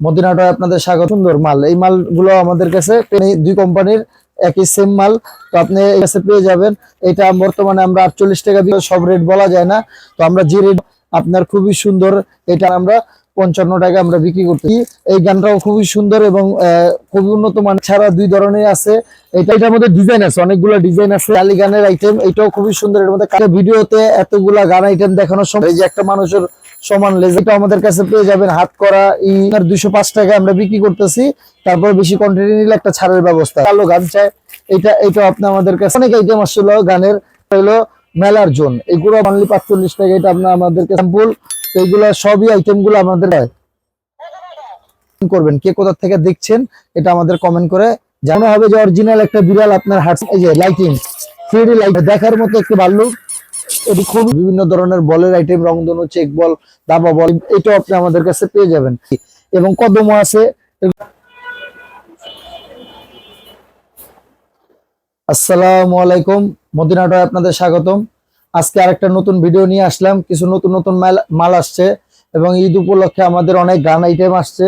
মদিনাটায় আপনাদের স্বাগত। সুন্দর মাল। এই মালগুলো আমাদের কাছে দুই কোম্পানির একই সেম মাল। তো আপনি এর কাছে পেয়ে যাবেন। এটা বর্তমানে আমরা আটচল্লিশ টাকা দিয়ে সব রেট বলা যায় না। তো আমরা যে রেট আপনার খুবই সুন্দর, এটা আমরা পঞ্চান্ন টাকা আমরা বিক্রি করতে এই গানটাও খুবই সুন্দর এবং খুবই উন্নত মান ছাড়া দুই ধরনের আছে। এটা, এটার মধ্যে ডিজাইন আছে, অনেকগুলো ডিজাইন আছে। আলি গানের আইটেম এটাও খুবই সুন্দর। এর মধ্যে ভিডিওতে এতগুলা গান আইটেম দেখানোর সময় এই যে একটা মানুষের সমান লেজ এটা আমাদের কাছে পেয়ে যাবেন। হাত করা, ই দুইশো পাঁচ টাকা আমরা বিক্রি করতেছি। তারপর বেশি কোয়ান্টিটি নিলে একটা ছাড়ের ব্যবস্থা। কালো গান চায় এটা এটা আপনি আমাদের কাছে অনেক আইটেম আসছিল গানের হলো মেলার জোন। এগুলো অনলি পাঁচচল্লিশ টাকা, এটা আপনার আমাদেরকে স্যাম্পল এইগুলো সবই আইটেমগুলো আমাদের। করবেন, কে কোথা থেকে দেখছেন, এটা আমাদের কমেন্ট করে জানা হবে যে অরিজিনাল একটা বিড়াল আপনার হাত এই যে লাইটিং থ্রি লাইট দেখার মতো একটি ভাল্লুক এটি খুব বিভিন্ন ধরনের বলের আইটেম রংধনু চেক বল দাবা বল এটাও আপনি আমাদের কাছে পেয়ে যাবেন। এবং কদমও আছে। আসসালামু আলাইকুম, মদিনাটায় আপনাদের স্বাগতম। আজকে আরেকটা নতুন ভিডিও নিয়ে আসলাম। কিছু নতুন নতুন মাল আসছে এবং ঈদ উপলক্ষে আমাদের অনেক গান আইটেম আসছে।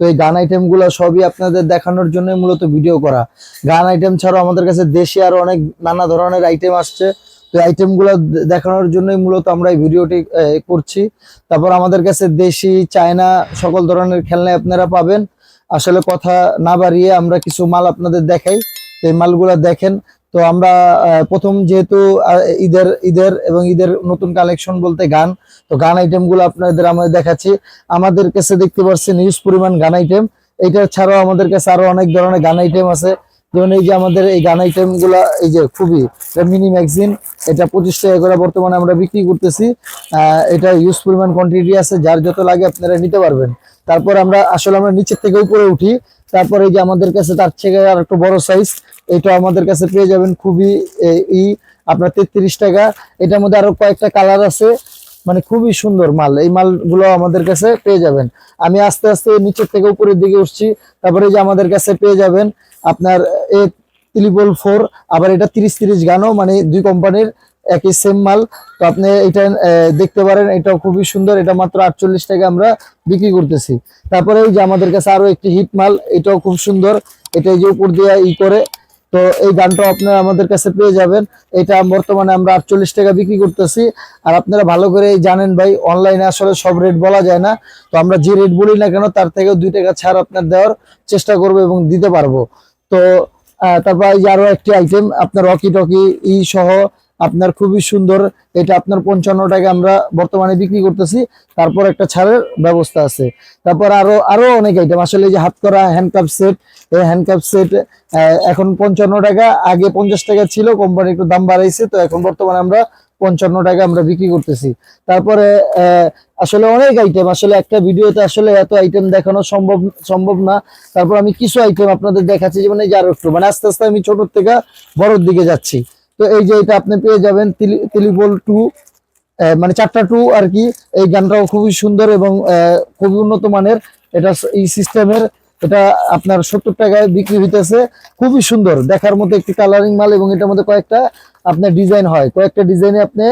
তো এই গান আইটেমগুলো সবই আপনাদের দেখানোর জন্য মূলত ভিডিও করা। গান আইটেম ছাড়াও আমাদের কাছে দেশি আরও অনেক নানা ধরনের আইটেম আসছে। তো আইটেমগুলো দেখানোর জন্যই মূলত আমরা এই ভিডিওটি করছি। তারপর আমাদের কাছে দেশি, চায়না সকল ধরনের খেলনা আপনারা পাবেন। আসলে কথা না বাড়িয়ে আমরা কিছু মাল আপনাদের দেখাই। এই মালগুলো দেখেন। তো আমরা প্রথম যেহেতু ঈদের ঈদের এবং ঈদের নতুন কালেকশন বলতে গান। তো গান আইটেমগুলো আপনাদের আমাদের দেখাচ্ছি। আমাদের কাছে দেখতে পাচ্ছেন নিউজ পরিমাণ গান আইটেম এটা ছাড়াও আমাদের কাছে আরও অনেক ধরনের গান আইটেম আছে। যেমন এই যে আমাদের এই গান আইটেমগুলা, এই যে খুবই মিনি ম্যাগজিন এটা পঁচিশ টাকা করে বর্তমানে আমরা বিক্রি করতেছি। এটা ইউজ পরিমাণ কোয়ান্টিটি আছে, যার যত লাগে আপনারা নিতে পারবেন। তারপর আমরা আসলে আমরা নিচের থেকে উপরে উঠি। তারপরে এই যে আমাদের কাছে তার থেকে আর একটু বড় সাইজ এটা আমাদের কাছে পেয়ে যাবেন খুবই ই, আপনার তেত্রিশ টাকা। এটার মধ্যে আরও কয়েকটা কালার আছে। মানে খুবই সুন্দর মাল, এই মালগুলো আমাদের কাছে পেয়ে যাবেন। আমি আস্তে আস্তে নিচের থেকে উপরের দিকে উঠছি। তারপরে যে আমাদের কাছে পেয়ে যাবেন আপনার এ ত্রিপল ফোর আবার এটা তিরিশ তিরিশ গানও মানে দুই কোম্পানির একই সেম মাল। তো আপনি এটা দেখতে পারেন, এটাও খুবই সুন্দর, এটা মাত্র আটচল্লিশ টাকা আমরা বিক্রি করতেছি। তারপরে এই যে আমাদের কাছে আরও একটি হিট মাল, এটাও খুব সুন্দর, এটা যে উপর দিয়ে ই করে, তো এই গানটাও আপনারা আমাদের কাছে পেয়ে যাবেন। এটা বর্তমানে আমরা আটচল্লিশ টাকা বিক্রি করতেছি। আর আপনারা ভালো করে জানেন ভাই অনলাইনে আসলে সব রেট বলা যায় না। তো আমরা যে রেট বলি না কেন, তার থেকেও দুই টাকা ছাড় আপনার দেওয়ার চেষ্টা করব এবং দিতে পারব। তো তারপর এই যে আরও একটি আইটেম আপনার রকি টকি ই সহ আপনার খুবই সুন্দর, এটা আপনার পঞ্চান্ন টাকা আমরা বর্তমানে বিক্রি করতেছি, তারপর একটা ছাড়ের ব্যবস্থা আছে। তারপর আরও আরও অনেক আইটেম আসলে যে হাত করা হ্যান্ডকাপ সেট এই হ্যান্ডকাপ সেট এখন পঞ্চান্ন টাকা, আগে পঞ্চাশ টাকা ছিল কোম্পানি একটু দাম বাড়াইছে, তো এখন বর্তমানে আমরা পঞ্চান্ন টাকা আমরা বিক্রি করতেছি। তারপরে আসলে অনেক আইটেম আসলে একটা ভিডিওতে আসলে এত আইটেম দেখানো সম্ভব সম্ভব না। তারপর আমি কিছু আইটেম আপনাদের দেখাচ্ছি, যেমন এই যে একটু মানে আস্তে আস্তে আমি ছোট থেকে বড়র দিকে যাচ্ছি। তো এই যে এটা আপনি পেয়ে যাবেন তিলিপল টু মানে চারটা টু আর কি। এই গানটাও খুবই সুন্দর এবং খুবই উন্নত মানের। এটা এই সিস্টেমের, এটা আপনার সত্তর টাকায় বিক্রি হইতেছে। খুবই সুন্দর, দেখার মতো একটি কালারিং মাল এবং এটার মধ্যে কয়েকটা আপনার ডিজাইন হয়, কয়েকটা ডিজাইনে আপনি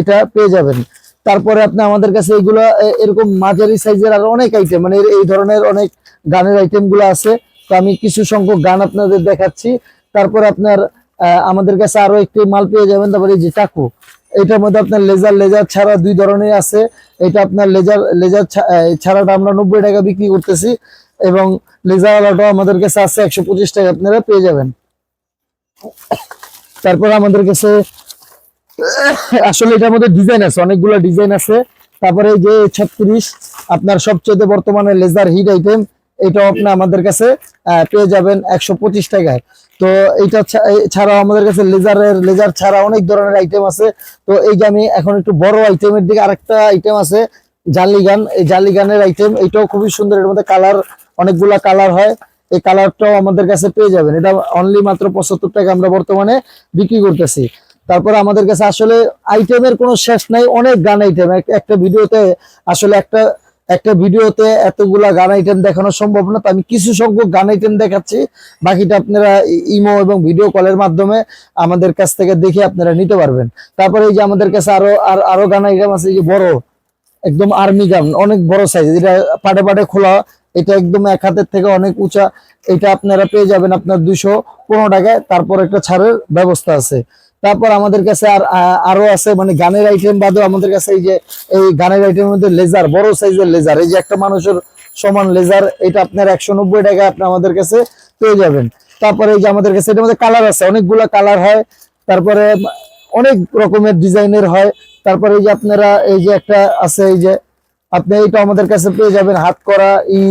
এটা পেয়ে যাবেন। তারপরে আপনি আমাদের কাছে এইগুলো এরকম মাঝারি সাইজের আরও অনেক আইটেম মানে এই ধরনের অনেক গানের আইটেমগুলো আছে। তো আমি কিছু সংখ্যক গান আপনাদের দেখাচ্ছি। তারপরে আপনার আমাদের কাছে আরও একটি মাল পেয়ে যাবেন, তারপরে এই যে টাকু এটার মধ্যে আপনার লেজার লেজার ছাড়া দুই ধরনের আছে। এটা আপনার লেজার লেজার ছাড়াটা আমরা নব্বই টাকা বিক্রি করতেছি এবং লেজার আলাটাও আমাদের কাছে আছে একশো পঁচিশ টাকা, আপনারা পেয়ে যাবেন। তারপর আমাদের কাছে আসলে এটার মধ্যে ডিজাইন আছে, অনেকগুলো ডিজাইন আছে। তারপরে যে ছত্রিশ, আপনার সবচেয়ে বর্তমানে লেজার হিট আইটেম এটাও আপনি আমাদের কাছে পেয়ে যাবেন একশো পঁচিশ টাকায়। তো এইটা ছা- এ ছাড়াও আমাদের কাছে লেজারের লেজার ছাড়া অনেক ধরনের আইটেম আছে। তো এই আমি এখন একটু বড় আইটেমের দিকে আরেকটা আইটেম আছে, জালি গান। এই জালি গানের আইটেম এটাও খুবই সুন্দর, এর মধ্যে কালার অনেকগুলা কালার হয়। এই কালারটাও আমাদের কাছে পেয়ে যাবেন। এটা অনলি মাত্র পঁচাত্তর টাকা আমরা বর্তমানে বিক্রি করতেছি। তারপর আমাদের কাছে আসলে আইটেমের কোনো শেষ নাই, অনেক গান আইটেম একটা ভিডিওতে আসলে একটা একটা ভিডিওতে এতগুলা গান আইটেম দেখানো সম্ভব না, তো আমি কিছু সংখ্যক গান আইটেম দেখাচ্ছি। বাকিটা আপনারা ইমো এবং ভিডিও কলের মাধ্যমে আমাদের কাছ থেকে দেখে আপনারা নিতে পারবেন। তারপরে এই যে আমাদের কাছে আরও আর আরও গান আইটেম আছে যে বড়, একদম আর্মি গান, অনেক বড় সাইজ এটা পাটে পাটে খোলা এটা একদম এক হাতের থেকে অনেক উঁচা। এটা আপনারা পেয়ে যাবেন আপনার দুইশো পনেরো টাকায়। তারপর একটা ছাড়ের ব্যবস্থা আছে। তারপর আমাদের কাছে আর আরও আছে মানে গানের আইটেম বাদেও আমাদের কাছে এই যে, এই গানের আইটেমের মধ্যে লেজার বড় সাইজের লেজার এই যে একটা মানুষের সমান লেজার এটা আপনার একশো নব্বই টাকায় আপনি আমাদের কাছে পেয়ে যাবেন। তারপরে এই যে আমাদের কাছে এটার মধ্যে কালার আছে। অনেকগুলা কালার হয়। তারপরে অনেক রকমের ডিজাইনের হয়। তারপরে এই যে আপনারা এই যে একটা আছে এই যে আপনি এটা আমাদের কাছে পেয়ে যাবেন। হাত করা, ই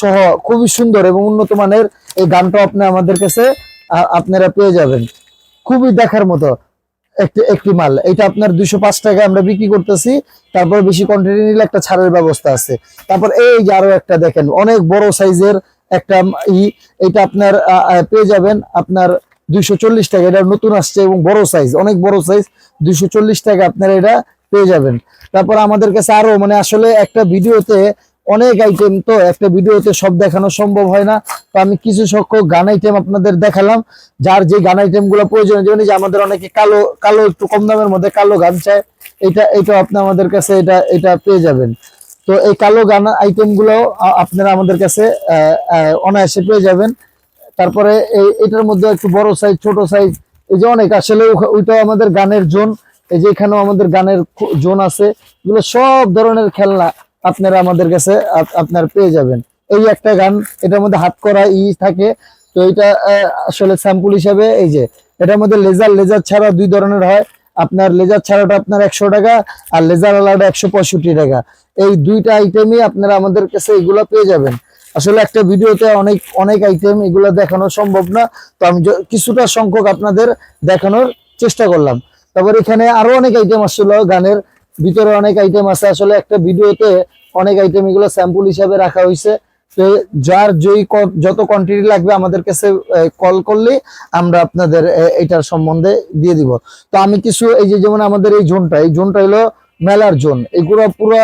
সহ খুবই সুন্দর এবং উন্নত মানের এই গানটা আপনি আমাদের কাছে আপনারা পেয়ে যাবেন। খুবই দেখার মতো একটি একটি মাল। এটা আপনার দুইশো পাঁচ টাকা আমরা বিক্রি করতেছি, তারপর বেশি কোয়ান্টিটি নিলে একটা ছাড়ের ব্যবস্থা আছে। তারপর এই যে আরও একটা দেখেন, অনেক বড় সাইজের একটা, ই এটা আপনার পেয়ে যাবেন আপনার দুইশো চল্লিশ টাকা। এটা নতুন আসছে এবং বড় সাইজ, অনেক বড় সাইজ, দুইশো চল্লিশ টাকা আপনারা এটা পেয়ে যাবেন। তারপর আমাদের কাছে আরও মানে আসলে একটা ভিডিওতে অনেক আইটেম তো একটা ভিডিওতে সব দেখানো সম্ভব হয় না। তো আমি কিছু সংখ্যক গান আইটেম আপনাদের দেখালাম, যার যে গান আইটেমগুলো প্রয়োজন, যেমন যে আমাদের অনেকে কালো কালো একটু কম দামের মধ্যে কালো গান চায়, এটা এটা আপনি আমাদের কাছে এটা এটা পেয়ে যাবেন। তো এই কালো গান আইটেমগুলো আপনারা আমাদের কাছে অনায়াসে পেয়ে যাবেন। তারপরে এই, এটার মধ্যে একটু বড় সাইজ ছোট সাইজ এই যে অনেক, আসলে ওইটাও আমাদের গানের জোন। এই যে এখানেও আমাদের গানের জোন আছে, এগুলো সব ধরনের খেলনা আপনারা আমাদের কাছে আপ- আপনার পেয়ে যাবেন। এই একটা গান, এটার মধ্যে হাত করা ই থাকে, তো এটা আসলে স্যাম্পল হিসাবে এই যে, এটার মধ্যে লেজার লেজার ছাড়া দুই ধরনের হয়। আপনার লেজার ছাড়াটা আপনার একশো টাকা, আর লেজার আলাদা একশো পঁয়ষট্টি টাকা। এই দুইটা আইটেমই আপনারা আমাদের কাছে এগুলো পেয়ে যাবেন। আসলে একটা ভিডিওতে অনেক অনেক আইটেম এগুলো দেখানো সম্ভব না, তো আমি কিছুটা সংখ্যক আপনাদের দেখানোর চেষ্টা করলাম। তারপর এখানে আরও অনেক আইটেম আসছিল, গানের ভিতরে অনেক আইটেম আছে। আসলে একটা ভিডিওতে অনেক আইটেম এগুলো স্যাম্পল হিসাবে রাখা হয়েছে। তো যার যেই যত কোয়ান্টিটি লাগবে আমাদের কাছে কল করলে আমরা আপনাদের এটার সম্বন্ধে দিয়ে দিব। তো আমি কিছু, এই যে যেমন আমাদের এই জোনটা এই জোনটা হলো মেলার জোন। এগুলো পুরো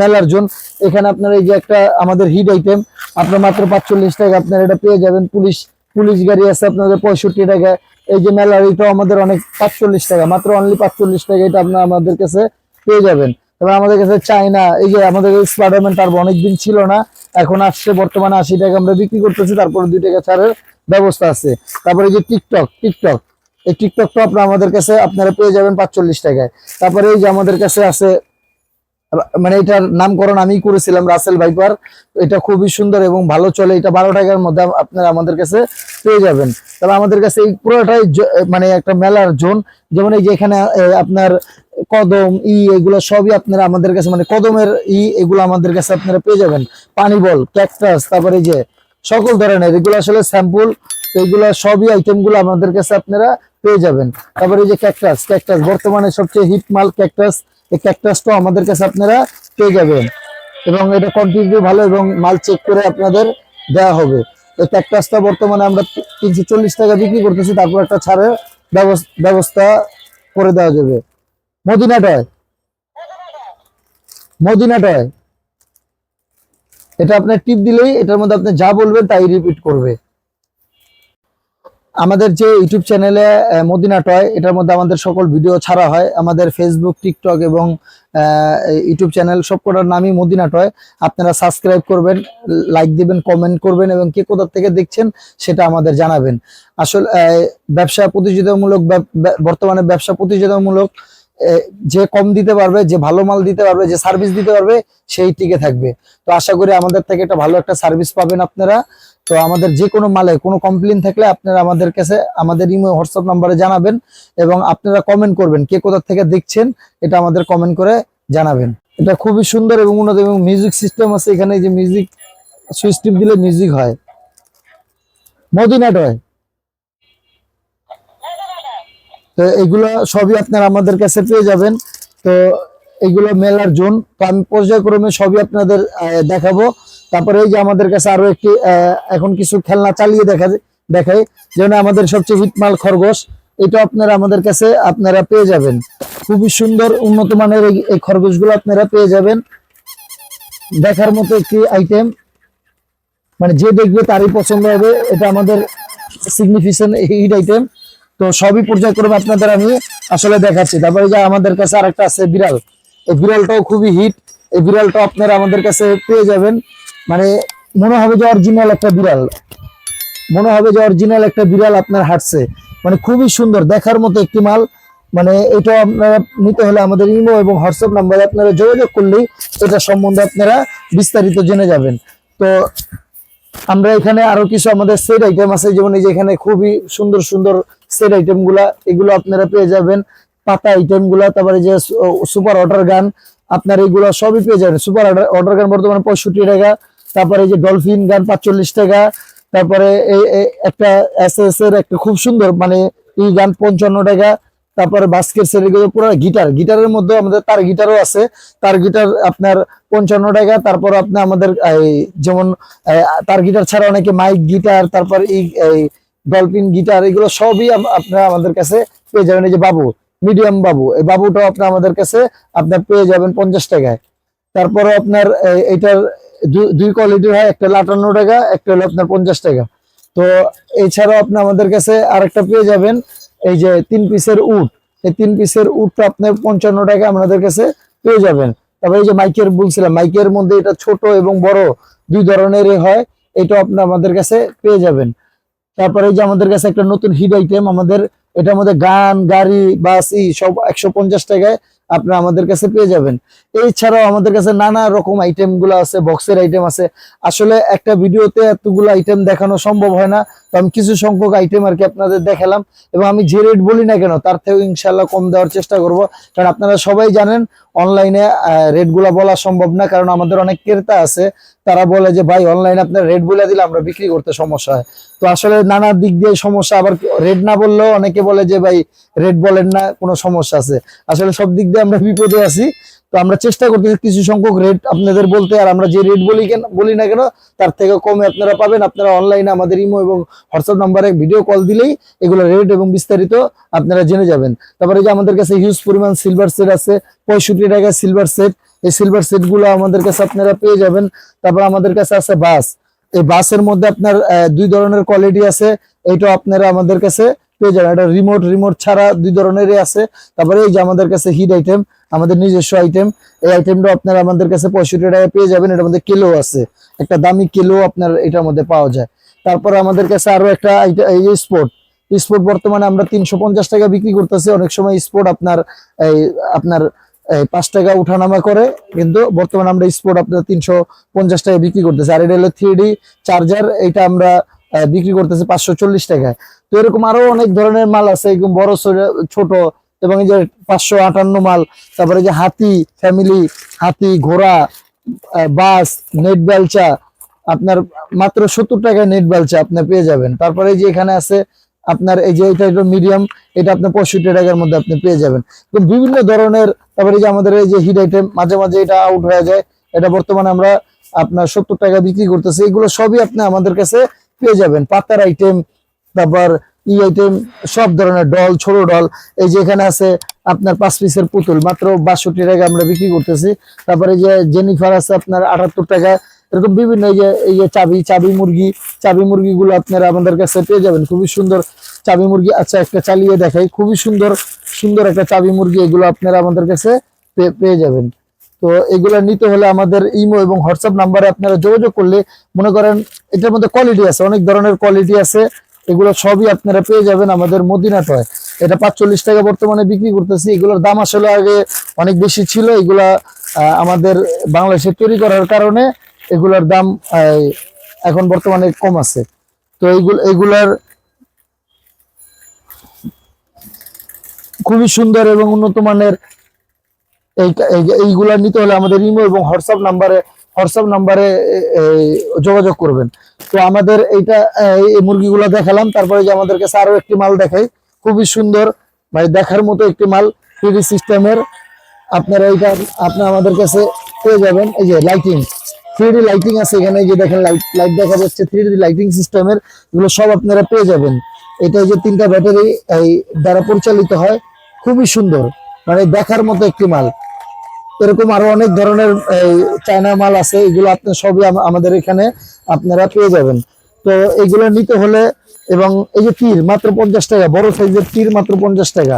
মেলার জোন। এখানে আপনার এই যে একটা আমাদের হিট আইটেম আপনার মাত্র পাঁচচল্লিশ টাকা, আপনার এটা পেয়ে যাবেন। পুলিশ পুলিশ গাড়ি আছে আপনাদের পঁয়ষট্টি টাকা এই যে মেলার এটাও আমাদের অনেক পাঁচচল্লিশ টাকা, মাত্র অনলি পাঁচচল্লিশ টাকা এটা আপনার আমাদের কাছে পেয়ে যাবেন। তবে আমাদের কাছে চাইনা এই যে আমাদের স্পাইডারম্যান তার অনেকদিন ছিল না, এখন আসছে, বর্তমানে আশি টাকা আমরা বিক্রি করতেছি, তারপরে দুই টাকা ছাড়ের ব্যবস্থা আছে। তারপরে যে টিকটক টিকটক এই টিকটকটা আপনার আমাদের কাছে, আপনারা পেয়ে যাবেন পাঁচচল্লিশ টাকায়। তারপরে এই যে আমাদের কাছে আছে মানে এটার নামকরণ আমি করেছিলাম, রাসেল ভাইপার। এটা খুবই সুন্দর এবং ভালো চলে। এটা বারো টাকার মধ্যে আপনারা আমাদের কাছে পেয়ে যাবেন। তবে আমাদের কাছে এই পুরোটাই মানে একটা মেলার জোন। যেমন এই যে এখানে আপনার কদম, ই, এগুলো সবই আপনারা আমাদের কাছে মানে কদমের ই, এগুলো আমাদের কাছে আপনারা পেয়ে যাবেন। পানি বল, ক্যাকটাস, তারপরে যে সকল ধরনের, এগুলো আসলে স্যাম্পল এইগুলো সবই আইটেমগুলো আমাদের কাছে আপনারা পেয়ে যাবেন। তারপরে এই যে ক্যাকটাস ক্যাকটাস বর্তমানে সবচেয়ে হিট মাল ক্যাকটাস। এই ক্যাকটাসটাও আমাদের কাছে আপনারা পেয়ে যাবেন। এবং এটা কোয়ান্টিটি ভালো এবং মাল চেক করে আপনাদের দেওয়া হবে। এই ক্যাকটাসটা বর্তমানে আমরা তিনশো চল্লিশ টাকা বিক্রি করতেছি, তারপর একটা ছাড়ের ব্যবস- ব্যবস্থা করে দেওয়া যাবে। মদিনাটায় মদিনাটায়। এটা আপনার টিপ দিলেই এটার মধ্যে আপনি যা বলবেন তাই রিপিট করবে। আমাদের যে ইউটিউব চ্যানেলে মদিনা টয়, এটার মধ্যে আমাদের সকল ভিডিও ছাড়া হয়। আমাদের ফেসবুক টিকটক এবং ইউটিউব চ্যানেল সবকটার নামই মদিনা টয়। আপনারা সাবস্ক্রাইব করবেন লাইক দিবেন কমেন্ট করবেন এবং কে কোথা থেকে দেখছেন সেটা আমাদের জানাবেন। আসলে ব্যবসা প্রতিযোগিতামূলক বর্তমানে ব্যবসা প্রতিযোগিতামূলক যে কম দিতে পারবে, যে ভালো মাল দিতে পারবে, যে সার্ভিস দিতে পারবে, সেই টিকে থাকবে। তো আশা করি আমাদের থেকে একটা ভালো একটা সার্ভিস পাবেন আপনারা। তো আমাদের যে কোনো মালে কোনো কমপ্লেন থাকলে আপনারা আমাদের কাছে, আমাদের ইমো হোয়াটসঅ্যাপ নাম্বারে জানাবেন এবং আপনারা কমেন্ট করবেন কে কোথা থেকে দেখছেন, এটা আমাদের কমেন্ট করে জানাবেন। এটা খুবই সুন্দর এবং উন্নত এবং মিউজিক সিস্টেম আছে এখানে যে মিউজিক সুইচ টিপ দিলে মিউজিক হয়। মদিনাট হয় তো এগুলো সবই আপনারা আমাদের কাছে পেয়ে যাবেন। তো এগুলো মেলার জোন, তো আমি পর্যায়ক্রমে সবই আপনাদের দেখাবো। তারপরে এই যে আমাদের কাছে আরও একটি এখন কিছু খেলনা চালিয়ে দেখা দেখাই যেমন আমাদের সবচেয়ে হিটমাল খরগোশ। এটা আপনারা আমাদের কাছে আপনারা পেয়ে যাবেন। খুবই সুন্দর, উন্নত মানের এই- খরগোশগুলো আপনারা পেয়ে যাবেন। দেখার মতো একটি আইটেম মানে যে দেখবে তারই পছন্দ হবে, এটা আমাদের সিগনিফিকেশন হিট আইটেম তো সবই পর্যায়ক্রমে আপনাদের আমি আসলে দেখাচ্ছি। তারপরে যে আমাদের কাছে আরেকটা আছে বিড়াল। এই বিড়ালটাও খুবই হিট এই বিড়ালটাও আপনারা আমাদের কাছে পেয়ে যাবেন। মানে মনে হবে যে অরিজিনাল একটা বিড়াল। মনে হবে যে অরিজিনাল একটা বিড়াল আপনার হাঁটছে। মানে খুবই সুন্দর, দেখার মতো একটি মাল। মানে এটা আপনারা নিতে হলে আমাদের ইমো এবং হোয়াটসঅ্যাপ নাম্বারে আপনারা যোগাযোগ করলেই এটা সম্বন্ধে আপনারা বিস্তারিত জেনে যাবেন। তো আমরা এখানে আরও কিছু আমাদের সেট আইটেম আছে, যেমন এই যে এখানে খুবই সুন্দর সুন্দর সেট আইটেমগুলা, এগুলো আপনারা পেয়ে যাবেন। পাতা আইটেমগুলা, তারপরে যে সুপার অর্ডার গান, আপনার এগুলো সবই পেয়ে যাবেন। সুপার অর্ডার গান বর্তমানে পঁয়ষট্টি টাকা। তারপরে এই যে ডলফিন গান পাঁচচল্লিশ টাকা, তারপরে এই একটা এস এস এর একটা খুব সুন্দর মানে এই গান পঞ্চান্ন টাকা, তারপরে বাস্কেট সেট পুরো গিটার। গিটারের মধ্যে আমাদের তার গিটারও আছে। তার গিটার আপনার পঞ্চান্ন টাকা, তারপর আপনার আমাদের এই যেমন তার গিটার ছাড়া অনেকে মাইক গিটার, তারপর এই ডলফিন গিটার, এগুলো সবই আপনারা আমাদের কাছে পেয়ে যাবেন। এই যে বাবু, মিডিয়াম বাবু, এই বাবুটাও আপনার আমাদের কাছে, আপনার পেয়ে যাবেন পঞ্চাশ টাকায়। তারপরে আপনার দু- দুই কোয়ালিটির হয়, একটা হলো আটান্ন টাকা, একটা হলো আপনার পঞ্চাশ টাকা। তো এছাড়াও আপনি আমাদের কাছে আরেকটা পেয়ে যাবেন, এই যে তিন পিসের উট। এই তিন পিসের উটটা আপনার পঞ্চান্ন টাকা আমাদের কাছে পেয়ে যাবেন। তারপরে এই যে মাইকের বলছিলাম, মাইকের মধ্যে এটা ছোট এবং বড় দুই ধরনেরই হয় এটা আপনি আমাদের কাছে পেয়ে যাবেন। তারপরে যে আমাদের কাছে একটা নতুন হিট আইটেম আমাদের, এটার মধ্যে গান, গাড়ি, বাস ই সব একশো পঞ্চাশ টাকায় আপনারা আমাদের কাছে পেয়ে যাবেন। এছাড়াও আমাদের কাছে নানা রকম আইটেমগুলো আছে বক্সের আইটেম আছে। আসলে একটা ভিডিওতে এতগুলো আইটেম দেখানো সম্ভব হয় না, তো আমি কিছু সংখ্যক আইটেম আর কি আপনাদের দেখালাম। এবং আমি যে রেট বলি না কেন, তার থেকে ইনশাল্লাহ কম দেওয়ার চেষ্টা করব। কারণ আপনারা সবাই জানেন অনলাইনে রেটগুলা বলা সম্ভব না, কারণ আমাদের অনেক ক্রেতা আছে, তারা বলে যে, ভাই অনলাইনে আপনার রেট বলে দিলে আমরা বিক্রি করতে সমস্যা হয়। তো আসলে নানা দিক দিয়ে সমস্যা, আবার রেট না বললেও অনেকে বলে যে, ভাই রেট বলেন না, কোনো সমস্যা আছে। আসলে সব দিক দিয়ে আমরা বিপদে আছি, তো আমরা চেষ্টা করতেছি কিছু সংখ্যক রেট আপনাদের বলতে, আর আমরা যে রেট বলি কেন, বলি না কেন, তার থেকে কমে আপনারা পাবেন। আপনারা অনলাইনে আমাদের ইমো এবং হোয়াটসঅ্যাপ নাম্বারে ভিডিও কল দিলেই এগুলো রেট এবং বিস্তারিত আপনারা জেনে যাবেন। তারপরে যে আমাদের কাছে হিউজ পরিমাণ সিলভার সেট আছে, পঁয়ষট্টি টাকা সিলভার সেট এই সিলভার সেটগুলো আমাদের কাছে আপনারা পেয়ে যাবেন। তারপর আমাদের কাছে আছে বাস। এই বাসের মধ্যে আপনার দুই ধরনের কোয়ালিটি আছে। এইটা আপনারা আমাদের কাছে পেয়ে যাবেন এটা রিমোট রিমোট ছাড়া দুই ধরনেরই আছে। তারপরে এই যে আমাদের কাছে হিট আইটেম আমাদের নিজস্ব আইটেম এই আইটেমটা আপনার আমাদের কাছে পঁয়ষট্টি টাকায় পেয়ে যাবেন। এটার মধ্যে কিলো আছে। একটা দামি কিলো আপনার এটার মধ্যে পাওয়া যায়। তারপরে আমাদের কাছে আরও একটা এই যে স্পোর্ট স্পোর্ট বর্তমানে আমরা তিনশো পঞ্চাশ টাকা বিক্রি করতেছি। অনেক সময় স্পোর্ট আপনার এই, আপনার পাঁচ টাকা উঠানামা করে, কিন্তু বর্তমানে আমরা স্পোর্ট আপনার তিনশো পঞ্চাশ টাকা বিক্রি করতেছি। আর এটা হলো থ্রি চার্জার এটা আমরা বিক্রি করতেছি পাঁচশো চল্লিশ টাকায়। তো এরকম আরও অনেক ধরনের মাল আছে, এরকম বড় ছোট- এবং এই যে পাঁচশো আটান্ন মাল, তারপরে যে হাতি ফ্যামিলি হাতি, ঘোড়া বাস নেট বেলচা আপনার মাত্র সত্তর টাকায় নেট বেলচা আপনি পেয়ে যাবেন। তারপরে যে এখানে আছে আপনার এই যে এটা একটু মিডিয়াম এটা আপনি পঁয়ষট্টি টাকার মধ্যে আপনি পেয়ে যাবেন। বিভিন্ন ধরনের, তারপরে যে আমাদের এই যে হিট আইটেম মাঝে মাঝে এটা আউট হয়ে যায়। এটা বর্তমানে আমরা আপনার সত্তর টাকা বিক্রি করতেছি। এগুলো সবই আপনি আমাদের কাছে পেয়ে যাবেন। পাতার আইটেম তারপর ই আইটেম সব ধরনের ডল ছোট ডল এই যে এখানে আছে আপনার পাঁচ পিসের পুতুল, মাত্র বাষট্টি টাকা আমরা বিক্রি করতেছি। তারপরে এই যে জেনিফার আছে আপনার আটাত্তর টাকা। এরকম বিভিন্ন এই যে এই যে চাবি চাবি মুরগি, চাবি মুরগিগুলো আপনারা আমাদের কাছে পেয়ে যাবেন। খুবই সুন্দর চাবি মুরগি। আচ্ছা একটা চালিয়ে দেখাই। খুবই সুন্দর সুন্দর একটা চাবি মুরগি, এগুলো আপনারা আমাদের কাছে পেয়ে যাবেন। তো এগুলো নিতে হলে আমাদের ইমো এবং হোয়াটসঅ্যাপ নাম্বারে আপনারা যোগাযোগ করলে, মনে করেন এটার মধ্যে কোয়ালিটি আছে, অনেক ধরনের কোয়ালিটি আছে, এগুলো সবই আপনারা পেয়ে যাবেন আমাদের মদিনাটয়। এটা পাঁচচল্লিশ টাকা বর্তমানে বিক্রি করতেছি, এগুলোর দাম আসলে আগে অনেক বেশি ছিল, এগুলা আমাদের বাংলাদেশে তৈরি করার কারণে এগুলোর দাম এখন বর্তমানে কম আছে। তো এইগুলো এগুলার খুবই সুন্দর এবং উন্নত মানের এই এই- এইগুলা নিতে হলে আমাদের ইমো এবং হোয়াটসঅ্যাপ নাম্বারে হোয়াটসঅ্যাপ নাম্বারে যোগাযোগ করবেন। তো আমাদের এইটা, এই মুরগিগুলো দেখালাম, তারপরে যে আমাদের কাছে আরও একটি মাল দেখাই। খুবই সুন্দর মানে দেখার মতো একটি মাল থ্রি সিস্টেমের। আপনারা এইটা আপনার আমাদের কাছে পেয়ে যাবেন। এই যে লাইটিং থ্রি লাইটিং আছে এখানে যে দেখেন লাইট লাইট দেখা যাচ্ছে থ্রি লাইটিং সিস্টেমের, এগুলো সব আপনারা পেয়ে যাবেন। এটা যে তিনটা ব্যাটারি এই, দ্বারা পরিচালিত হয়। খুবই সুন্দর মানে দেখার মতো একটি মাল। এরকম আরও অনেক ধরনের চায়না মাল আছে, এগুলো আপনি সবই আমাদের এখানে আপনারা পেয়ে যাবেন। তো এগুলো নিতে হলে, এবং এই যে তীর, মাত্র পঞ্চাশ টাকা, বড় সাইজের তীর মাত্র পঞ্চাশ টাকা।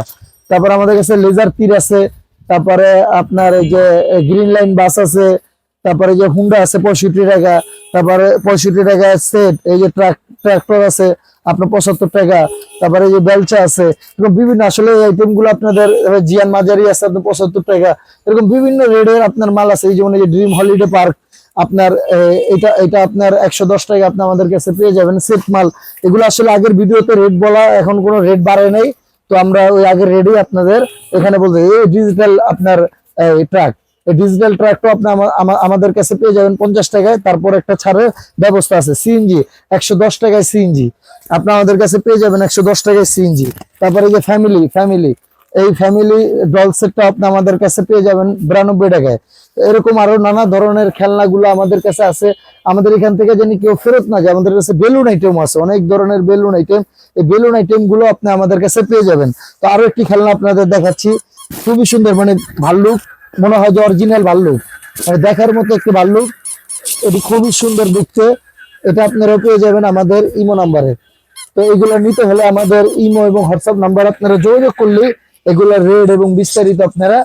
তারপর আমাদের কাছে লেজার তীর আছে, তারপরে আপনার এই যে গ্রিন লাইন বাস আছে, তারপরে যে হুন্ডা আছে পঁয়ষট্টি টাকা, তারপরে পঁয়ষট্টি টাকা সেট, এই যে ট্রাক ট্রাক্টর আছে আপনার পঁচাত্তর টাকা, তারপরে যে বেলচা আছে, এরকম বিভিন্ন আসলে আইটেমগুলো আপনাদের জিয়ান মাজারি আছে, আপনার পঁচাত্তর টাকা, এরকম বিভিন্ন রেডের আপনার মাল আছে, এই যেমন এই যে ড্রিম হলিডে পার্ক আপনার এটা এটা আপনার একশো দশ টাকা আপনি আমাদের কাছে পেয়ে যাবেন সেট মাল। এগুলো আসলে আগের ভিডিওতে রেট বলা, এখন কোনো রেট বাড়ে নাই, তো আমরা ওই আগের রেডি আপনাদের এখানে বলতে, এই ডিজিটাল আপনার এই ট্রাক ডিজিটাল ট্রাকটা আপনি আমা- আমা- আমাদের কাছে পেয়ে যাবেন পঞ্চাশ টাকায়। তারপর একটা ছাড়ের ব্যবস্থা আছে সিএনজি একশো দশ টাকায় সিএনজি আপনি আমাদের কাছে পেয়ে যাবেন একশো দশ টাকায় সিএনজি তারপরে যে ফ্যামিলি ফ্যামিলি এই ফ্যামিলি ডল সেটটা আপনি আমাদের কাছে পেয়ে যাবেন বিরানব্বই টাকায়। এরকম আরও নানা ধরনের খেলনাগুলো আমাদের কাছে আছে। আমাদের এখান থেকে জানি কেউ ফেরত না যায়, আমাদের কাছে বেলুন আইটেম আছে, অনেক ধরনের বেলুন আইটেম এই বেলুন আইটেমগুলো আপনি আমাদের কাছে পেয়ে যাবেন। তো আরও একটি খেলনা আপনাদের দেখাচ্ছি। খুবই সুন্দর মানে ভাল্লুক। মনে হয় যে অরিজিনাল ভাল্লুক মানে দেখার মতো একটি ভাল্লুক এটি খুবই সুন্দর দেখতে। এটা আপনারা পেয়ে যাবেন আমাদের ইমো নাম্বারে। তো এগুলো নিতে হলে আমাদের ইমো এবং হোয়াটসঅ্যাপ নাম্বার আপনারা যোগাযোগ করলে এগুলোর রেড এবং বিস্তারিত আপনারা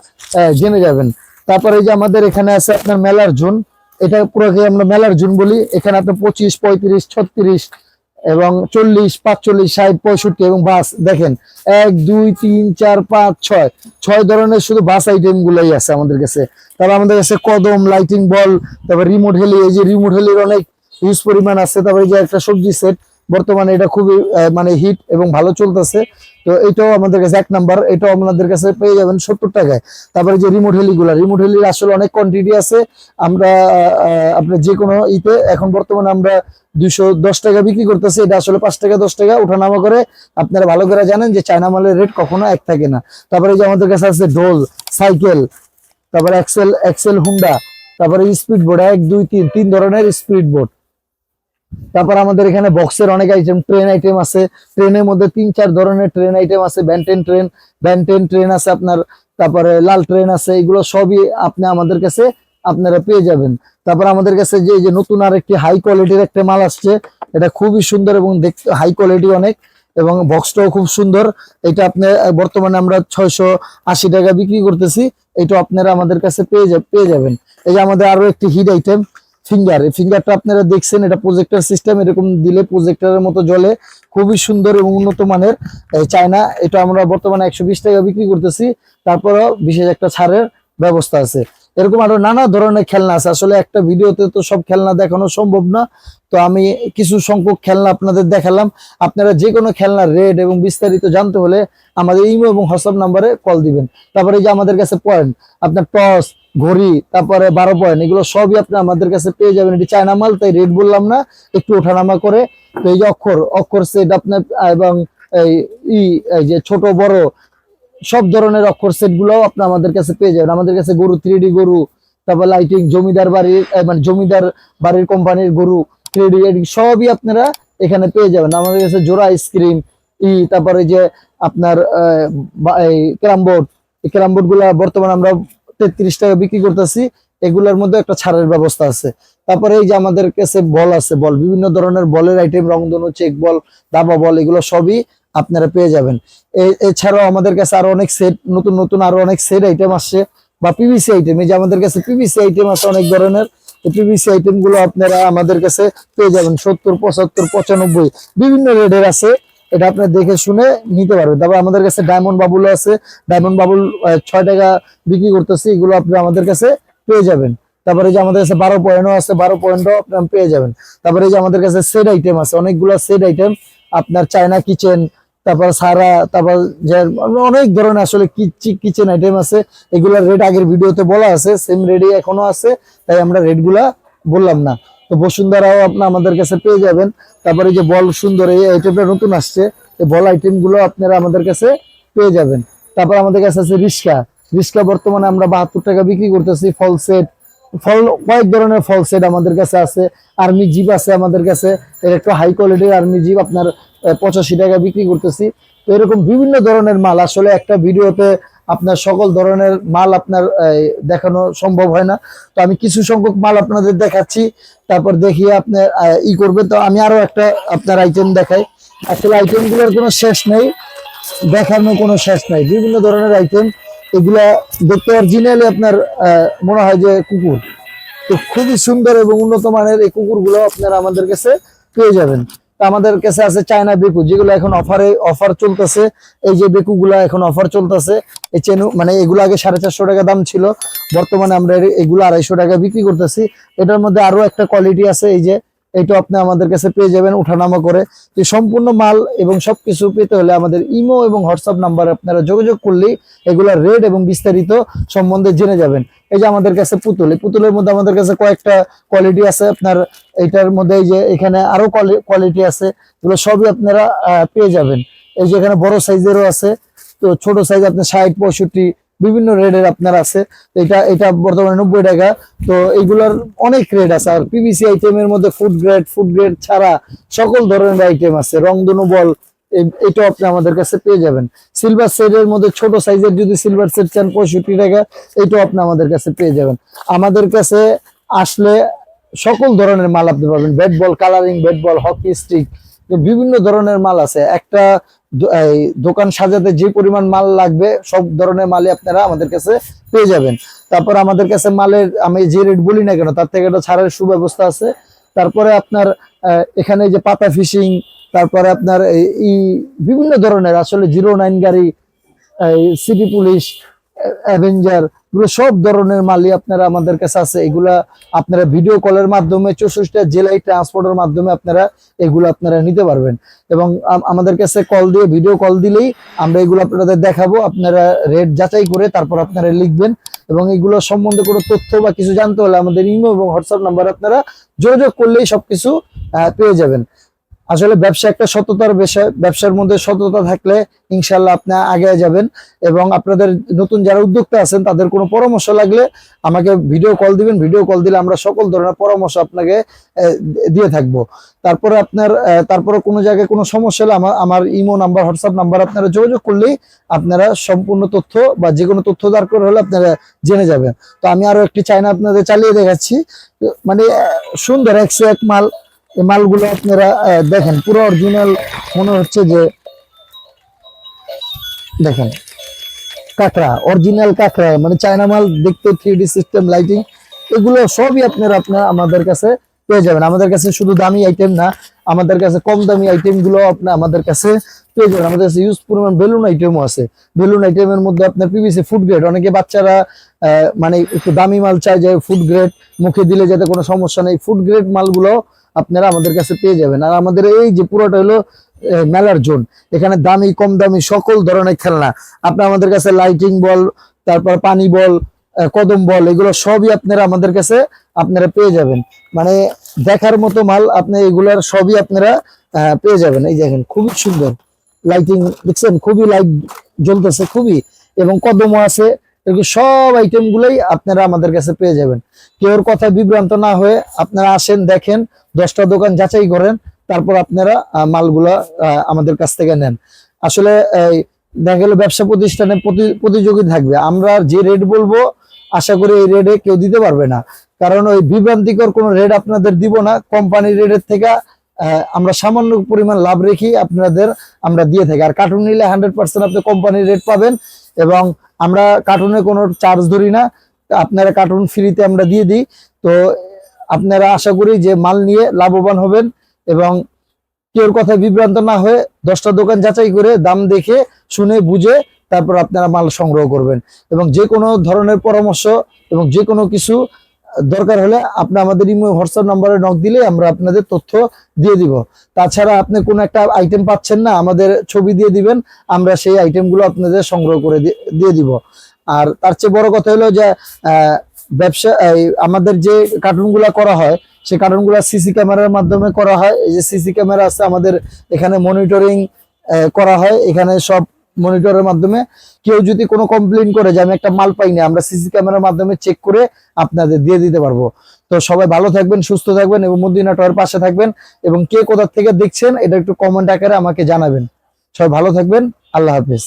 জেনে যাবেন। তারপরে যে আমাদের এখানে আছে আপনার মেলার জোন। এটা পুরোকে আমরা মেলার জোন বলি। এখানে আপনার পঁচিশ, পঁয়ত্রিশ, ছত্রিশ এবং চল্লিশ, পাঁচচল্লিশ, ষাট, পঁয়ষট্টি এবং বাস, দেখেন, এক, দুই, তিন, চার, পাঁচ, ছয়। ছয় ধরনের শুধু বাস আইটেম গুলোই আছে আমাদের কাছে। তারপর আমাদের কাছে কদম লাইটিং বল তারপর রিমোট হেলি এই যে রিমোট হেলির অনেক ইউজ পরিমাণ আছে। তারপরে যে একটা সবজি সেট বর্তমানে এটা খুবই মানে হিট এবং ভালো চলতেছে। তো এটাও আমাদের কাছে এক নাম্বার এটাও আপনাদের কাছে পেয়ে যাবেন সত্তর টাকায়। তারপরে যে রিমোট হেলিগুলা রিমোট হেলির আসলে অনেক কোয়ান্টিটি আছে। আমরা আপনার যে কোনো ইতে এখন বর্তমানে আমরা দুশো দশ টাকা বিক্রি করতেছি। এটা আসলে পাঁচ টাকা, দশ টাকা ওঠানামা করে। আপনারা ভালো করে জানেন যে চায়না মালের রেট কখনো এক থাকে না। তারপরে যে আমাদের কাছে আছে ডোল সাইকেল তারপরে এক্সেল এক্সেল হুন্ডা তারপরে স্পিড বোর্ড এক, দুই, তিন তিন ধরনের স্পিড বোর্ড তারপর আমাদের এখানে বক্সের অনেক আইটেম ট্রেন আইটেম আছে। ট্রেনের মধ্যে তিন, চার ধরনের ট্রেন আইটেম আছে। ব্যান্টেন ট্রেন ব্যান্টেন ট্রেন আছে আপনার, তারপরে লাল ট্রেন আছে। এগুলো সবই আপনি আমাদের কাছে আপনারা পেয়ে যাবেন। তারপর আমাদের কাছে যে যে নতুন আর একটি হাই কোয়ালিটির একটা মাল আসছে, এটা খুবই সুন্দর এবং দেখতে হাই কোয়ালিটি অনেক এবং বক্সটাও খুব সুন্দর। এটা আপনি বর্তমানে আমরা ছয়শো আশি টাকা বিক্রি করতেছি। এটা আপনারা আমাদের কাছে পেয়ে পেয়ে যাবেন। এই যে আমাদের আরও একটি হিট আইটেম ফিঙ্গার এই ফিঙ্গারটা আপনারা দেখছেন, এটা প্রজেক্টার সিস্টেম এরকম দিলে প্রজেক্টারের মতো জলে খুবই সুন্দর এবং উন্নত মানের চায়না। এটা আমরা বর্তমানে একশো বিশ টাকা বিক্রি করতেছি। তারপরেও বিশেষ একটা ছাড়ের ব্যবস্থা আছে। এরকম আরও নানা ধরনের খেলনা আছে। আসলে একটা ভিডিওতে তো সব খেলনা দেখানো সম্ভব না। তো আমি কিছু সংখ্যক খেলনা আপনাদের দেখালাম। আপনারা যে কোনো খেলনার রেট এবং বিস্তারিত জানতে হলে আমাদের ইমো এবং হোয়াটসঅ্যাপ নাম্বারে কল দিবেন। তারপরে যে আমাদের কাছে পয়েন্ট আপনার টস ঘড়ি, তারপরে বারো পয়েন্ট এগুলো সবই আপনি আমাদের কাছে পেয়ে যাবেন। এটি চায়না মাল, তাই রেট বললাম না, একটু ওঠানামা করে। তো এই যে অক্ষর অক্ষর সেট আপনার এবং এই যে ছোট, বড়, সব ধরনের অক্ষর সেটগুলো আপনি আমাদের কাছে পেয়ে যাবেন। আমাদের কাছে গরু থ্রি গরু, তারপর লাইটিং জমিদার বাড়ির মানে জমিদার বাড়ির কোম্পানির গরু থ্রি সবই আপনারা এখানে পেয়ে যাবেন। আমাদের কাছে জোড়া আইসক্রিম ই, তারপরে যে আপনার ক্যারাম বোর্ড ক্যারাম বোর্ডগুলা বর্তমানে আমরা তেত্রিশ টাকা বিক্রি করতেছি, এগুলোর মধ্যে একটা ছাড়ের ব্যবস্থা আছে। তারপরে এই যে আমাদের কাছে বল আছে, বল, বিভিন্ন ধরনের বলের আইটেম রংধনু চেক বল, দাবা বল, এগুলো সবই আপনারা পেয়ে যাবেন। এছাড়াও আমাদের কাছে আরও অনেক সেট নতুন নতুন আরও অনেক সেট আইটেম আসছে, বা পিভিসি আইটেম এই যে আমাদের কাছে পিভিসি আইটেম আছে অনেক ধরনের পিভিসি আইটেমগুলো আপনারা আমাদের কাছে পেয়ে যাবেন, সত্তর, পঁচাত্তর, পঁচানব্বই, বিভিন্ন রেটের আছে। এটা আপনি দেখে শুনে নিতে পারবেন। তারপর আমাদের কাছে ডায়মন্ড বাবুল আছে। ডায়মন্ড বাবুল ছয় টাকা বিক্রি করতেছি, এগুলো আপনি আমাদের কাছে পেয়ে যাবেন। তারপরে যে আমাদের কাছে বারো পয়েন্টও আছে, বারো পয়েন্টও আপনার পেয়ে যাবেন। তারপরে যে আমাদের কাছে সেট আইটেম আছে, অনেকগুলো সেট আইটেম আপনার চায়না কিচেন তারপর সারা, তারপর যে অনেক ধরনের আসলে কিচেন আইটেম আছে। এগুলোর রেট আগের ভিডিওতে বলা আছে সেম রেডি এখনও আছে, তাই আমরা রেটগুলা বললাম না। তো বসুন্ধরাও আপনার আমাদের কাছে পেয়ে যাবেন। তারপরে যে বল সুন্দর, এই আইটেমটা নতুন আসছে। এই বল আইটেমগুলো আপনারা আমাদের কাছে পেয়ে যাবেন। তারপর আমাদের কাছে আছে রিক্সা রিক্সা বর্তমানে আমরা বাহাত্তর টাকা বিক্রি করতেছি, ফল সেট ফল, কয়েক ধরনের ফল সেট আমাদের কাছে আছে। আর্মি জিপ আছে আমাদের কাছে। এর একটু হাই কোয়ালিটির আর্মি জিপ আপনার পঁচাশি টাকা বিক্রি করতেছি। তো এরকম বিভিন্ন ধরনের মাল। আসলে একটা ভিডিওতে আপনার সকল ধরনের মাল আপনার দেখানো সম্ভব হয় না। তো আমি কিছু সংখ্যক মাল আপনাদের দেখাচ্ছি তারপর দেখিয়ে আপনি আহ, ই করবেন। তো আমি আরও একটা আপনার আইটেম দেখাই। আসলে আইটেমগুলোর কোনো শেষ নেই দেখানোর কোনো শেষ নাই। বিভিন্ন ধরনের আইটেম এগুলা দেখতে অরিজিনালি আপনার মনে হয় যে কুকুর। তো খুবই সুন্দর এবং উন্নত মানের এই কুকুরগুলো আপনারা আমাদের কাছে পেয়ে যাবেন। আমাদের কাছে আছে চায়না বেকু, যেগুলো এখন অফারে অফার চলতেছে। এই যে বেকুগুলা এখন অফার চলতেছে, এই চেনু মানে এগুলো আগে সাড়ে চারশো টাকা দাম ছিল, বর্তমানে আমরা এগুলো আড়াইশো টাকা বিক্রি করতেছি। এটার মধ্যে আরও একটা কোয়ালিটি আছে, এই যে এটা আপনি আমাদের কাছে পেয়ে যাবেন উঠানামা করে। তো সম্পূর্ণ মাল এবং সবকিছু পেতে হলে আমাদের ইমো এবং হোয়াটসঅ্যাপ নাম্বার আপনারা যোগাযোগ করলেই এগুলোর রেট এবং বিস্তারিত সম্বন্ধে জেনে যাবেন। এই যে আমাদের কাছে পুতুল, এই পুতুলের মধ্যে আমাদের কাছে কয়েকটা কোয়ালিটি আছে। আপনার এইটার মধ্যে এই যে এখানে আরও কোয়ালিটি আছে, এগুলো সবই আপনারা পেয়ে যাবেন। এই যে এখানে বড় সাইজেরও আছে। তো ছোট সাইজ আপনার ষাট, পঁয়ষট্টি বিভিন্ন রেডের আপনার আছে। এটা এটা বর্তমানে নব্বই টাকা। তো এইগুলোর অনেক রেড আছে। আর পিভিসি আইটেমের মধ্যে ফুড গ্রেড ফুড গ্রেড ছাড়া সকল ধরনের আইটেম আছে। রংধনু বল এ- এটাও আপনি আমাদের কাছে পেয়ে যাবেন। সিলভার সেটের মধ্যে ছোট সাইজের যদি সিলভার সেট চান, পঁয়ষট্টি টাকা, এটাও আপনি আমাদের কাছে পেয়ে যাবেন। আমাদের কাছে আসলে সকল ধরনের মাল আপনি পাবেন। Bat ball colouring bat ball hockey stick বিভিন্ন ধরনের মাল আছে। একটা দোকান সাজাতে যে পরিমাণ মাল লাগবে, সব ধরনের মালই আপনারা আমাদের কাছে পেয়ে যাবেন। তারপর আমাদের কাছে মালের, আমি যে রেট বলি না কেন, তার থেকে একটা ছাড়ের সুব্যবস্থা আছে। তারপরে আপনার এখানে যে পাতা ফিশিং তারপরে আপনার এই বিভিন্ন ধরনের, আসলে জিরো নাইন গাড়ি সিটি পুলিশ অ্যাভেঞ্জার এগুলো সব ধরনের মালই আপনারা আমাদের কাছে আছে। এগুলা আপনারা ভিডিও কলের মাধ্যমে চৌষট্টি জেলায় ট্রান্সপোর্টের মাধ্যমে আপনারা এগুলো আপনারা নিতে পারবেন। এবং আমাদের কাছে কল দিয়ে ভিডিও কল দিলেই আমরা এগুলো আপনাদের দেখাবো, আপনারা রেট যাচাই করে তারপর আপনারা লিখবেন। এবং এগুলো সম্বন্ধে কোনো তথ্য বা কিছু জানতে হলে আমাদের ইমো এবং হোয়াটসঅ্যাপ নাম্বার আপনারা যোগাযোগ করলেই সবকিছু পেয়ে যাবেন। আসলে ব্যবসা একটা সততার বিষয়। ব্যবসার মধ্যে সততা থাকলে ইনশাল্লাহ আপনি আগে যাবেন এবং আপনাদের নতুন যারা উদ্যোক্তা আছেন, তাদের কোনো পরামর্শ লাগলে আমাকে ভিডিও কল দিবেন। ভিডিও কল দিলে আমরা সকল ধরনের পরামর্শ আপনাকে দিয়ে থাকব। তারপরে আপনার তারপরে কোনো জায়গায় কোনো সমস্যা হলে আমার আমার ইমো নাম্বার, হোয়াটসঅ্যাপ নাম্বার আপনারা যোগাযোগ করলেই আপনারা সম্পূর্ণ তথ্য বা যে কোনো তথ্য দরকার হলে আপনারা জেনে যাবেন। তো আমি আরও একটি চায়না আপনাদের চালিয়ে দেখাচ্ছি। মানে সুন্দর একশো এক মাল এই মালগুলো আপনারা দেখেন, পুরো অরিজিনাল মনে হচ্ছে যে, দেখেন, কাঁকড়া অরিজিনাল কাঁকড়া মানে চায়না মাল দেখতে থ্রি সিস্টেম লাইটিং এগুলো সবই আপনারা আপনার, আমাদের কাছে পেয়ে যাবেন। আমাদের কাছে শুধু দামি আইটেম না, আমাদের কাছে কম দামি আইটেমগুলো আপনি, আমাদের কাছে পেয়ে যাবেন। আমাদের কাছে ইউজ পরিমাণ বেলুন আইটেমও আছে। বেলুন আইটেমের মধ্যে আপনার পিভিসি ফুড গ্রেড অনেকে বাচ্চারা মানে একটু দামি মাল চায় যে ফুড গ্রেড মুখে দিলে যাতে কোনো সমস্যা নেই। ফুড গ্রেড মালগুলো আপনারা আমাদের কাছে পেয়ে যাবেন। আর আমাদের এই যে পুরোটা হলো মেলার জোন, এখানে দামি, কম দামি সকল ধরনের খেলনা। আপনার আমাদের কাছে লাইটিং বল তারপর পানি বল কদম বল এগুলো সবই আপনারা আমাদের কাছে আপনারা পেয়ে যাবেন। মানে দেখার মতো মাল আপনি এগুলার সবই আপনারা পেয়ে যাবেন। এই দেখেন, খুবই সুন্দর। লাইটিং দেখছেন, খুবই লাইট জ্বলতেছে খুবই। এবং কদমও আছে এগুলো সব আইটেম গুলোই আপনারা আমাদের কাছে পেয়ে যাবেন। কেউর কথা বিভ্রান্ত না হয়ে আপনারা আসেন, দেখেন, দশটা দোকান যাচাই করেন, তারপর আপনারা মালগুলা আমাদের কাছ থেকে নেন। আসলে দেখা গেল ব্যবসা প্রতিষ্ঠানে প্রতি- প্রতিযোগী থাকবে। আমরা যে রেট বলব, আশা করি এই রেটে কেউ দিতে পারবে না। কারণ ওই বিভ্রান্তিকর কোনো রেট আপনাদের দিব না। কোম্পানির রেটের থেকে আমরা সামান্য পরিমাণ লাভ রেখে আপনাদের আমরা দিয়ে থাকি। আর কার্টুন নিলে হান্ড্রেড পার্সেন্ট আপনি কোম্পানির রেট পাবেন এবং আমরা কার্টুনে কোনো চার্জ ধরি না, আপনারা কার্টুন ফ্রিতে আমরা দিয়ে দিই। তো আপনারা আশা করি যে মাল নিয়ে লাভবান হবেন এবং কেউর কথা বিভ্রান্ত না হয়ে দশটা দোকান যাচাই করে দাম দেখে, শুনে, বুঝে তারপর আপনারা মাল সংগ্রহ করবেন। এবং যে কোনো ধরনের পরামর্শ এবং যে কোনো কিছু দরকার হলে আপনি আমাদের ইমো, হোয়াটসঅ্যাপ নাম্বারে নক দিলে আমরা আপনাদের তথ্য দিয়ে দিব। তাছাড়া আপনি কোনো একটা আইটেম পাচ্ছেন না, আমাদের ছবি দিয়ে দিবেন, আমরা সেই আইটেমগুলো আপনাদের সংগ্রহ করে দিয়ে দিব। আর তার চেয়ে বড় কথা হলো যে ব্যবসা আমাদের যে কার্টুনগুলো করা হয় সেই কার্টুনগুলো সিসি ক্যামেরার মাধ্যমে করা হয়। এই যে সিসি ক্যামেরা আছে, আমাদের এখানে মনিটরিং করা হয়। এখানে সব মনিটরের মাধ্যমে কেউ যদি কোনো কমপ্লেন করে যে আমি একটা মাল পাইনি, আমরা সিসি ক্যামেরার মাধ্যমে চেক করে আপনাদের দিয়ে দিতে পারব। তো সবাই ভালো থাকবেন, সুস্থ থাকবেন এবং মদিনা টয়ের পাশে থাকবেন এবং কে কোথার থেকে দেখছেন, এটা একটু কমেন্ট আকারে আমাকে জানাবেন। সবাই ভালো থাকবেন, আল্লাহ হাফিজ।